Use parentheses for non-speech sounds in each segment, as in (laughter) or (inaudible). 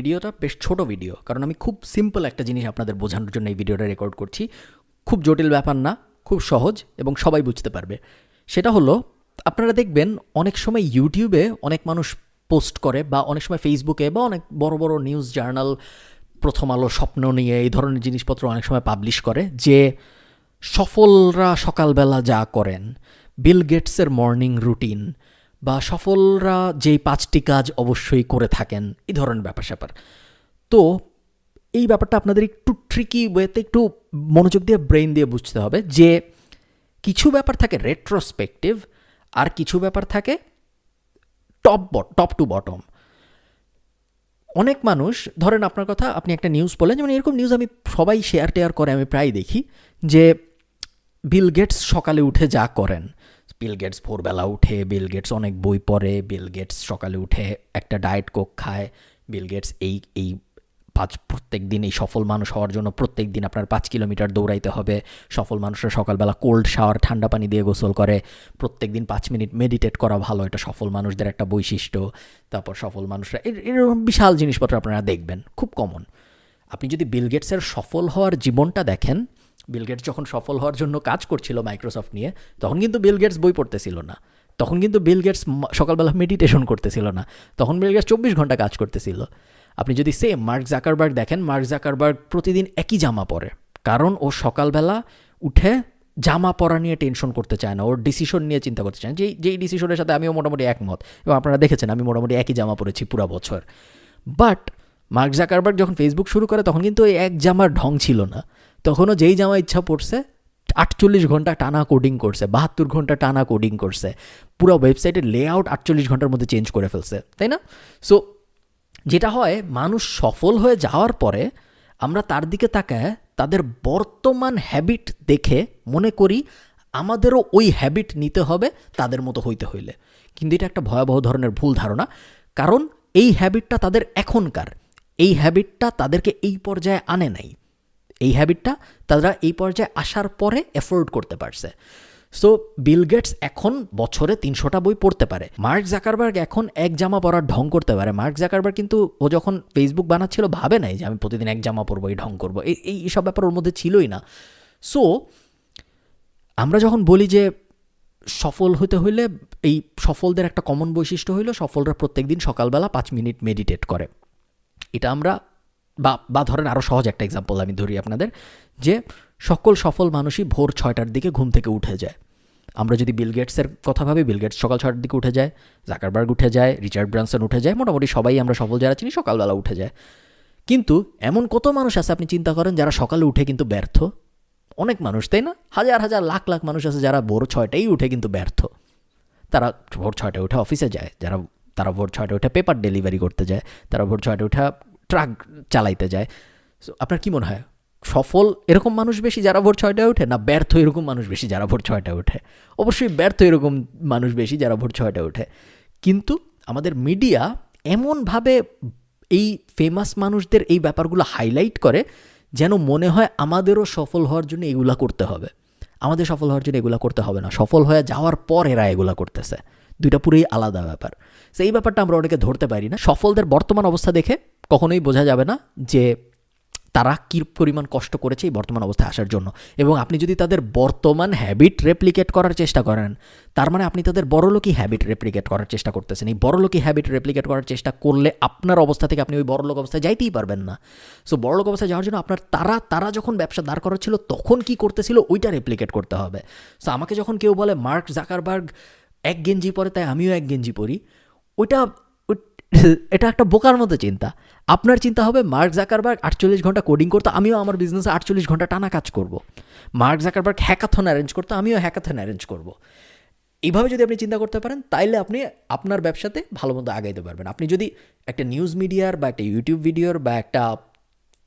ভিডিওটা বেশ ছোট ভিডিও, কারণ আমি খুব সিম্পল একটা জিনিস আপনাদের বোঝানোর জন্য এই ভিডিওটা রেকর্ড করছি। খুব জটিল ব্যাপার না, খুব সহজ এবং সবাই বুঝতে পারবে। সেটা হলো, আপনারা দেখবেন অনেক সময় ইউটিউবে অনেক মানুষ পোস্ট করে বা অনেক সময় ফেসবুকে বা অনেক বড় বড় নিউজ জার্নাল প্রথম আলো, স্বপ্ন নিয়ে এই ধরনের জিনিসপত্র অনেক সময় পাবলিশ করে যে সফলরা সকালবেলা যা করেন বিল গেটসের মর্নিং রুটিন বা সফলরা যেই পাঁচটি কাজ অবশ্যই করে থাকেন, এই ধরনের ব্যাপার স্যাপার। তো এই ব্যাপারটা আপনাদের একটু ট্রিকি ওয়েতে একটু মনোযোগ দিয়ে ব্রেন দিয়ে বুঝতে হবে যে কিছু ব্যাপার থাকে রেট্রোস্পেক্টিভ আর কিছু ব্যাপার থাকে top bot top to bottom অনেক মানুষ, ধরেন আপনার কথা, আপনি একটা নিউজ বললেন যেমন এরকম নিউজ আমি সবাই শেয়ার টেয়ার করে, আমি প্রায় দেখি যে বিল গেটস সকালে উঠে যা করেন বিল গেটস ভোরবেলা উঠে বিল গেটস অনেক বই পড়ে বিল গেটস সকালে উঠে একটা ডায়েট কোক খায়। বিল গেটস এই এই পাঁচ, প্রত্যেক দিন এই সফল মানুষ হওয়ার জন্য প্রত্যেক দিন আপনার পাঁচ কিলোমিটার দৌড়াইতে হবে। সফল মানুষরা সকালবেলা কোল্ড শাওয়ার ঠান্ডা পানি দিয়ে গোসল করে। প্রত্যেক দিন পাঁচ মিনিট মেডিটেট করা ভালো, এটা সফল মানুষদের একটা বৈশিষ্ট্য। তারপর সফল মানুষরা, এর- এরকম বিশাল জিনিসপত্র আপনারা দেখবেন, খুব কমন আপনি যদি বিল গেটসের সফল হওয়ার জীবনটা দেখেন বিল গেটস যখন সফল হওয়ার জন্য কাজ করছিল মাইক্রোসফট নিয়ে, তখন কিন্তু বিল গেটস বই পড়তেছিল না। তখন কিন্তু বিল গেটস সকালবেলা মেডিটেশন করতেছিল না। তখন বিল গেটস চব্বিশ ঘণ্টা কাজ করতেছিল। আপনি যদি সেম মার্ক জাকারবার্গ দেখেন মার্ক জাকারবার্গ প্রতিদিন একই জামা পরে। কারণ ও সকালবেলা উঠে জামা পরা নিয়ে টেনশন করতে চায় না। ওর ডিসিশন নিয়ে চিন্তা করতে চায় যেই যেই ডিসিশনের সাথে আমিও মোটামুটি একমত। এবং আপনারা দেখেছেন, আমি মোটামুটি একই জামা পরেছি পুরো বছর। বাট মার্ক জাকারবার্গ যখন ফেসবুক শুরু করে, তখন কিন্তু ওই এক জামার ঢং ছিল না। তখনও যেই জামা ইচ্ছা পড়ছে, আটচল্লিশ ঘণ্টা টানা কোডিং করছে, বাহাত্তর ঘণ্টা টানা কোডিং করছে, পুরো ওয়েবসাইটের লেআউট আটচল্লিশ ঘণ্টার মধ্যে চেঞ্জ করে ফেলছে, তাই না? সো যেটা হয়, মানুষ সফল হয়ে যাওয়ার পরে আমরা তার দিকে তাকায়, তাদের বর্তমান হ্যাবিট দেখে মনে করি আমাদেরও ওই হ্যাবিট নিতে হবে তাদের মতো হইতে হইলে। কিন্তু এটা একটা ভয়াবহ ধরনের ভুল ধারণা, কারণ এই হ্যাবিটটা তাদের এখনকার, এই হ্যাবিটটা তাদেরকে এই পর্যায়ে আনে নাই। এই হ্যাবিটটা তারা এই পর্যায়ে আসার পরে এফোর্ড করতে পারছে। সো বিল গেটস এখন বছরে তিনশোটা বই পড়তে পারে। মার্ক জাকারবার্গ এখন এক জামা পরার ঢং করতে পারে। মার্ক জাকারবার্গ কিন্তু ও যখন ফেসবুক বানাচ্ছিল, ভাবে নাই যে আমি প্রতিদিন এক জামা পরবো, এই ঢং করব। এই এই সব ব্যাপার ওর মধ্যে ছিলই না। সো আমরা যখন বলি যে সফল হতে হইলে এই সফলদের একটা কমন বৈশিষ্ট্য হইল, সফলরা প্রত্যেকদিন সকালবেলা পাঁচ মিনিট মেডিটেট করে। এটা আমরা বা বা ধরেন আরও সহজ একটা এক্সাম্পল আমি ধরি আপনাদের, যে সকল সফল মানুষই ভোর ছয়টার দিকে ঘুম থেকে উঠে যায়। আমরা যদি বিল গেটসের কথা ভাবি বিল গেটস সকাল ছয়টার দিকে উঠে যায় জাকারবার্গ উঠে যায় রিচার্ড ব্রানসন উঠে যায়, মোটামুটি সবাই আমরা সফল যারা চিনি সকালবেলা উঠে যায়। কিন্তু এমন কত মানুষ আছে আপনি চিন্তা করেন যারা সকালে উঠে কিন্তু ব্যর্থ? অনেক মানুষ, তাই না? হাজার হাজার, লাখ লাখ মানুষ আছে যারা ভোর ছয়টাই উঠে কিন্তু ব্যর্থ। তারা ভোর ছয়টায় উঠে অফিসে যায়, যারা, তারা ভোর ছয়টায় উঠে পেপার ডেলিভারি করতে যায়, তারা ভোর ছয়টায় উঠে ট্রাক চালাইতে যায়। সো আপনার কী মনে হয়? সফল এরকম মানুষ বেশি যারা ভোর ছয়টায় ওঠে না ব্যর্থ এরকম মানুষ বেশি যারা ভোর ছয়টায় ওঠে? অবশ্যই ব্যর্থ এরকম মানুষ বেশি যারা ভোর ছয়টায় ওঠে। কিন্তু আমাদের মিডিয়া এমনভাবে এই ফেমাস মানুষদের এই ব্যাপারগুলো হাইলাইট করে যেন মনে হয় আমাদেরও সফল হওয়ার জন্য এগুলা করতে হবে। আমাদের সফল হওয়ার জন্য এগুলা করতে হবে না। সফল হয়ে যাওয়ার পর এরা এগুলা করতেছে। দুইটা পুরোই আলাদা ব্যাপার। সেই ব্যাপারটা আমরা অনেকে ধরতে পারি না। সফলদের বর্তমান অবস্থা দেখে কখনোই বোঝা যাবে না যে তারা কী পরিমাণ কষ্ট করেছে এই বর্তমান অবস্থায় আসার জন্য। এবং আপনি যদি তাদের বর্তমান হ্যাবিট রেপ্লিকেট করার চেষ্টা করেন, তার মানে আপনি তাদের বড়লোকই হ্যাবিট রেপ্লিকেট করার চেষ্টা করতেছেন। এই বড়লোকই হ্যাবিট রেপ্লিকেট করার চেষ্টা করলে আপনার অবস্থা থেকে আপনি ওই বড়লোক অবস্থায় যাইতেই পারবেন না। সো বড়লোক অবস্থায় যাওয়ার জন্য আপনার তারা তারা যখন ব্যবসা দাঁড় করা ছিল তখন কি করতেছিল? ওইটা রেপ্লিকেট করতে হবে। সো আমাকে যখন কেউ বলে, মার্ক জাকারবার্গ এক গেঞ্জি পরে, তাই আমিও এক গেঞ্জি পরি, ওইটা ওই- (laughs) এটা একটা বোকার মতো চিন্তা। আপনার চিন্তা হবে, মার্ক জাকারবার্গ আটচল্লিশ ঘণ্টা কোডিং করতো, আমিও আমার বিজনেসে আটচল্লিশ ঘণ্টা টানা কাজ করব। মার্ক জাকারবার্গ হ্যাকাথন অ্যারেঞ্জ করতো, আমিও হ্যাকাথন অ্যারেঞ্জ করব। এইভাবে যদি আপনি চিন্তা করতে পারেন, তাইলে আপনি আপনার ব্যবসাতে ভালো মতো আগাইতে পারবেন। আপনি যদি একটা নিউজ মিডিয়ার বা একটা ইউটিউব ভিডিওর বা একটা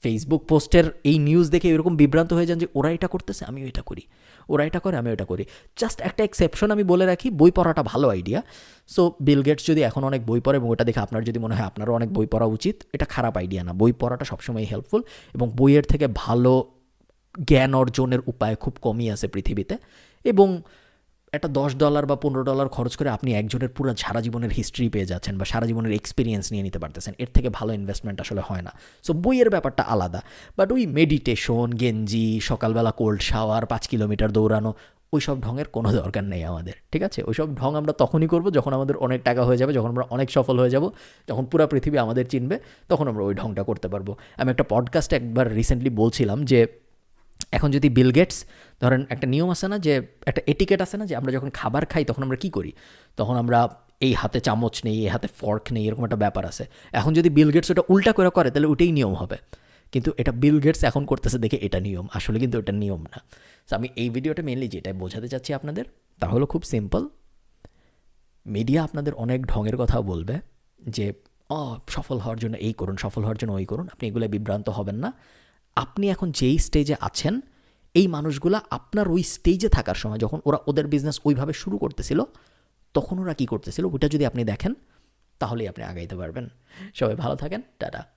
ফেসবুক পোস্টের এই নিউজ দেখে এরকম বিভ্রান্ত হয়ে যান যে, ওরা এটা করতেছে, আমিও এটা করি। ওরা এটা করে, আমিও এটা করি। জাস্ট একটা এক্সেপশন আমি বলে রাখি, বই পড়াটা ভালো আইডিয়া সো বিল গেটস যদি এখন অনেক বই পড়ে এবং ওটা দেখে আপনার যদি মনে হয় আপনারও অনেক বই পড়া উচিত, এটা খারাপ আইডিয়া না। বই পড়াটা সবসময় হেল্পফুল এবং বইয়ের থেকে ভালো জ্ঞান অর্জনের উপায় খুব কমই আছে পৃথিবীতে। এবং একটা দশ ডলার বা পনেরো ডলার খরচ করে আপনি একজনের পুরো সারা জীবনের হিস্ট্রি পেয়ে যাচ্ছেন বা সারা জীবনের এক্সপিরিয়েন্স নিয়ে নিতে পারতেছেন। এর থেকে ভালো ইনভেস্টমেন্ট আসলে হয় না। সো বইয়ের ব্যাপারটা আলাদা। বাট ওই মেডিটেশন গেঞ্জি, সকালবেলা কোল্ড শাওয়ার পাঁচ কিলোমিটার দৌড়ানো ওই সব ঢঙের কোনো দরকার নেই আমাদের, ঠিক আছে? ওই সব ঢং আমরা তখনই করব যখন আমাদের অনেক টাকা হয়ে যাবে, যখন আমরা অনেক সফল হয়ে যাব, যখন পুরো পৃথিবী আমাদের চিনবে, তখন আমরা ওই ঢংটা করতে পারব। আমি একটা পডকাস্টে একবার রিসেন্টলি বলছিলাম যে এখন যদি বিল গেটস ধরেন একটা নিয়ম আছে না যে, একটা এটিকেট আছে না যে, আমরা যখন খাবার খাই তখন আমরা কি করি? তখন আমরা এই হাতে চামচ নেই, এই হাতে ফর্ক নেই, এরকম একটা ব্যাপার আছে। এখন যদি বিল গেটস ওটা উল্টা করে করে, তাহলে ওটাই নিয়ম হবে। কিন্তু এটা বিল গেটস এখন করতেছে দেখে এটা নিয়ম, আসলে কিন্তু এটা নিয়ম না। সো আমি এই ভিডিওটা মেনলি যেটা বোঝাতে চাচ্ছি আপনাদের, তা হলো খুব সিম্পল মিডিয়া আপনাদের অনেক ঢঙের কথা বলবে যে সফল হওয়ার জন্য এই করুন, সফল হওয়ার জন্য ওই করুন, আপনি এগুলো বিভ্রান্ত হবেন না। আপনি এখন যেই স্টেজে আছেন, এই মানুষগুলা আপনার ওই স্টেজে থাকার সময় যখন ওরা ওদের বিজনেস ওইভাবে শুরু করতেছিল, তখন ওরা কী করতেছিল? ওইটা যদি আপনি দেখেন, তাহলেই আপনি আগাইতে পারবেন। সবাই ভালো থাকেন, টাটা।